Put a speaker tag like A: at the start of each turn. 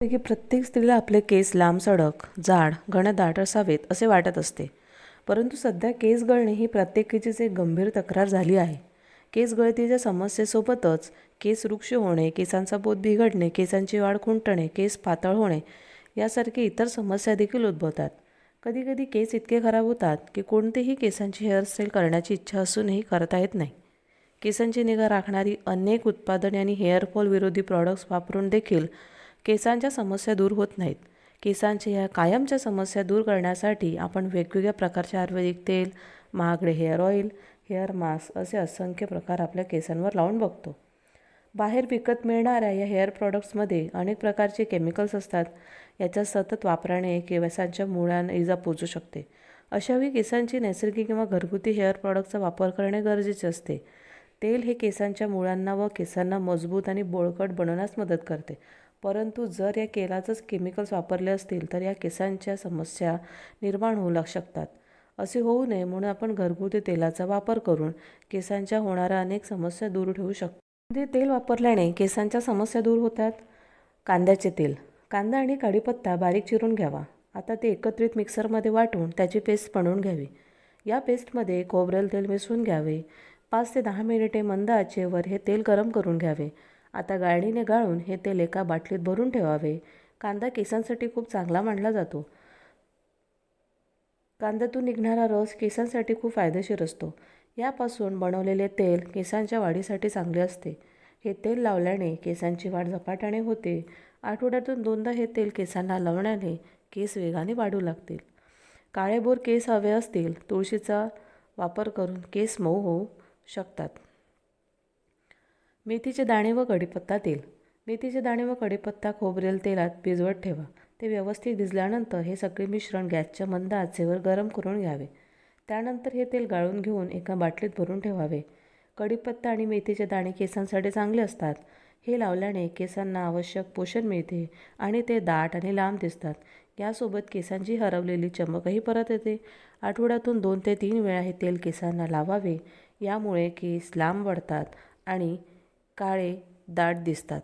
A: पैकी प्रत्येक स्त्रीला आपले केस लांब सडक जाड घनदाट असावेत असे वाटत असते. परंतु सध्या केस गळणे ही प्रत्येकीचीच एक गंभीर तक्रार झाली आहे. केस गळतीच्या समस्येसोबतच केस वृक्ष होणे केसांचा बोध बिघडणे केसांची वाढ खुंटणे केस पातळ होणे यासारखे इतर समस्या देखील उद्भवतात. कधीकधी केस इतके खराब होतात की कोणतेही केसांची हेअरस्टाईल करण्याची इच्छा असूनही करता येत नाही. केसांची निगा राखणारी अनेक उत्पादने आणि हेअरफॉल विरोधी प्रॉडक्ट्स वापरून देखील केसांच्या समस्या दूर होत नाहीत. केसांच्या या कायमच्या समस्या दूर करण्यासाठी आपण वेगवेगळ्या प्रकारचे आयुर्वेदिक तेल महागडे हेअर ऑइल हेअर मास्क असे असंख्य प्रकार आपल्या केसांवर लावून बघतो. बाहेर विकत मिळणाऱ्या या हेअर प्रॉडक्ट्समध्ये अनेक प्रकारचे केमिकल्स असतात. याच्या सतत वापराने केसांच्या मुळांना इजा पोचू शकते. अशावेळी केसांची नैसर्गिक किंवा घरगुती हेअर प्रॉडक्टचा वापर करणे गरजेचे असते. तेल हे केसांच्या मुळांना व केसांना मजबूत आणि बळकट बनवण्यास मदत करते. परंतु जर या केलाचंच केमिकल्स वापरले असतील तर या केसांच्या समस्या निर्माण होऊ लाग शकतात. असे होऊ नये म्हणून आपण घरगुती तेलाचा वापर करून केसांच्या होणाऱ्या अनेक समस्या दूर ठेवू शकतो. ते तेल वापरल्याने केसांच्या समस्या दूर होतात. कांद्याचे तेल. कांदा आणि कढीपत्ता बारीक चिरून घ्यावा. आता ते एकत्रित मिक्सरमध्ये वाटून त्याची पेस्ट बनवून घ्यावी. या पेस्टमध्ये खोबरेल तेल मिसळून घ्यावे. पाच ते दहा मिनिटे मंद आचेवर हे तेल गरम करून घ्यावे. आता गाळणीने गाळून हे तेल एका बाटलीत भरून ठेवावे. कांदा केसांसाठी खूप चांगला मानला जातो. कांद्यातून निघणारा रस केसांसाठी खूप फायदेशीर असतो. यापासून बनवलेले तेल केसांच्या वाढीसाठी चांगले असते. हे तेल लावल्याने केसांची वाढ झपाट्याने होते. आठवड्यातून दोनदा हे तेल केसांना लावण्याने केस वेगाने वाढू लागतील. काळेभोर केस हवे असतील तुळशीचा वापर करून केस मऊ होऊ शकतात. मेथीचे दाणे व कढीपत्ता तेल. मेथीचे दाणे व कढीपत्ता खोबरेल तेलात भिजवत ठेवा. ते व्यवस्थित भिजल्यानंतर हे सगळे मिश्रण गॅसच्या मंद आचेवर गरम करून घ्यावे. त्यानंतर हे तेल गाळून घेऊन एका बाटलीत भरून ठेवावे. कढीपत्ता आणि मेथीचे दाणे केसांसाठी चांगले असतात. हे लावल्याने केसांना आवश्यक पोषण मिळते आणि ते दाट आणि लांब दिसतात. यासोबत केसांची हरवलेली चमकही परत येते. आठवड्यातून दोन ते तीन वेळा हे तेल केसांना लावावे. यामुळे केस लांब वाढतात आणि काळे दाट दिसतात.